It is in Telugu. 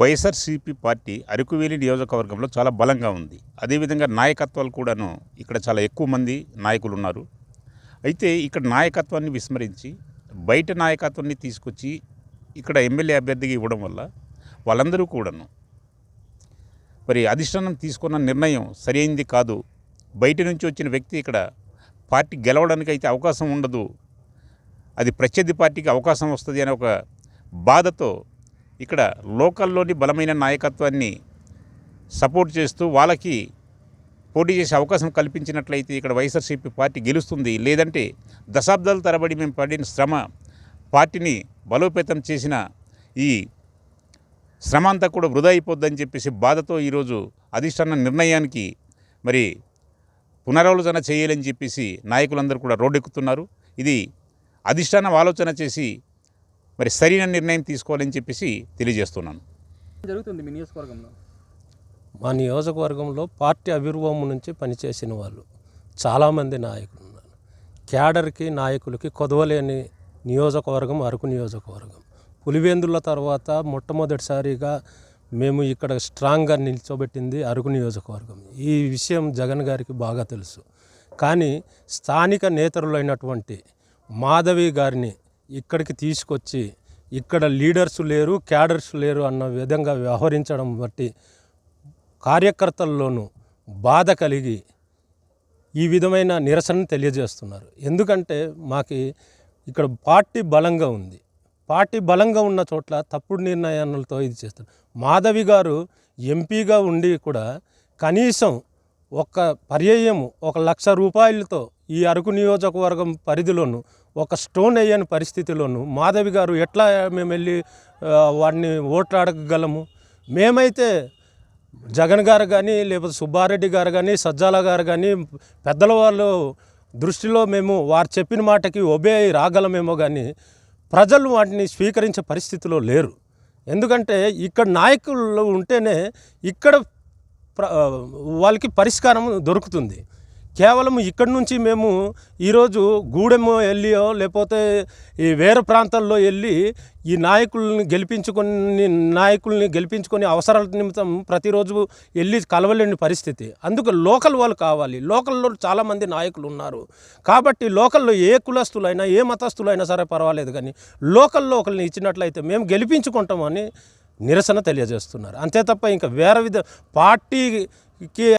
వైఎస్ఆర్సీపీ పార్టీ అరకువేలి నియోజకవర్గంలో చాలా బలంగా ఉంది. అదేవిధంగా నాయకత్వాలు కూడాను ఇక్కడ చాలా ఎక్కువ మంది నాయకులు ఉన్నారు. అయితే ఇక్కడ నాయకత్వాన్ని విస్మరించి బయట నాయకత్వాన్ని తీసుకొచ్చి ఇక్కడ ఎమ్మెల్యే అభ్యర్థికి ఇవ్వడం వల్ల వాళ్ళందరూ కూడాను మరి అధిష్టానం తీసుకున్న నిర్ణయం సరైంది కాదు. బయట నుంచి వచ్చిన వ్యక్తి ఇక్కడ పార్టీ గెలవడానికి అయితే అవకాశం ఉండదు. అది ప్రత్యర్థి పార్టీకి అవకాశం వస్తుంది అనే ఒక బాధతో ఇక్కడ లోకల్లోని బలమైన నాయకత్వాన్ని సపోర్ట్ చేస్తూ వాళ్ళకి పోటీ చేసే అవకాశం కల్పించినట్లయితే ఇక్కడ వైఎస్ఆర్సీపీ పార్టీ గెలుస్తుంది. లేదంటే దశాబ్దాల తరబడి మేము పడిన శ్రమ పార్టీని బలోపేతం చేసిన ఈ శ్రమ అంతా కూడా వృధా అయిపోద్దని చెప్పేసి బాధతో ఈరోజు అధిష్టాన నిర్ణయానికి మరి పునరాలోచన చేయాలని చెప్పేసి నాయకులందరూ కూడా రోడ్డెక్కుతున్నారు. ఇది అధిష్టానం ఆలోచన చేసి మరి సరైన నిర్ణయం తీసుకోవాలని చెప్పేసి తెలియజేస్తున్నాను. జరుగుతుంది మీ నియోజకవర్గంలో? మా నియోజకవర్గంలో పార్టీ ఆవిర్భావం నుంచి పనిచేసిన వాళ్ళు చాలామంది నాయకులు ఉన్నారు. క్యాడర్కి నాయకులకి కొదవలేని నియోజకవర్గం అరకు నియోజకవర్గం. పులివెందుల తర్వాత మొట్టమొదటిసారిగా మేము ఇక్కడ స్ట్రాంగ్గా నిల్చోబెట్టింది అరకు నియోజకవర్గం. ఈ విషయం జగన్ గారికి బాగా తెలుసు. కానీ స్థానిక నేతరులైనటువంటి మాధవి గారిని ఇక్కడికి తీసుకొచ్చి ఇక్కడ లీడర్స్ లేరు క్యాడర్స్ లేరు అన్న విధంగా వ్యవహరించడం బట్టి కార్యకర్తల్లోనూ బాధ కలిగి ఈ విధమైన నిరసన తెలియజేస్తున్నారు. ఎందుకంటే మాకి ఇక్కడ పార్టీ బలంగా ఉంది. పార్టీ బలంగా ఉన్న చోట్ల తప్పుడు నిర్ణయాలతో ఇది చేస్తారు. మాధవి గారు ఎంపీగా ఉండి కూడా కనీసం ఒక పర్యాయం ఒక లక్ష రూపాయలతో ఈ అరకు నియోజకవర్గం పరిధిలోను ఒక స్టోన్ వేయని పరిస్థితిలోను మాధవి గారు ఎట్లా మేము వెళ్ళి వాడిని ఓట్లు అడగగలము? మేమైతే జగన్ గారు కానీ లేకపోతే సుబ్బారెడ్డి గారు కానీ సజ్జాల గారు కానీ పెద్దల వాళ్ళు దృష్టిలో మేము వారు చెప్పిన మాటకి ఒబే అయి రాగలమేమో కానీ ప్రజలు వాటిని స్వీకరించే పరిస్థితిలో లేరు. ఎందుకంటే ఇక్కడ నాయకులు ఉంటేనే ఇక్కడ వాళ్ళకి పరిష్కారం దొరుకుతుంది. కేవలం ఇక్కడి నుంచి మేము ఈరోజు గూడెం వెళ్ళియో లేకపోతే ఈ వేరే ప్రాంతాల్లో వెళ్ళి ఈ నాయకుల్ని గెలిపించుకొని నాయకుల్ని గెలిపించుకొని అవసరాల నిమిత్తం ప్రతిరోజు వెళ్ళి కలవలేని పరిస్థితి. అందుకు లోకల్ వాళ్ళు కావాలి. లోకల్లో చాలామంది నాయకులు ఉన్నారు. కాబట్టి లోకల్లో ఏ కులస్తులైనా ఏ మతస్థులైనా సరే పర్వాలేదు కానీ లోకల్లో ఒకరిని ఇచ్చినట్లయితే మేము గెలిపించుకుంటామని నిరసన తెలియజేస్తున్నారు. అంతే తప్ప ఇంకా వేరే విధ పార్టీకి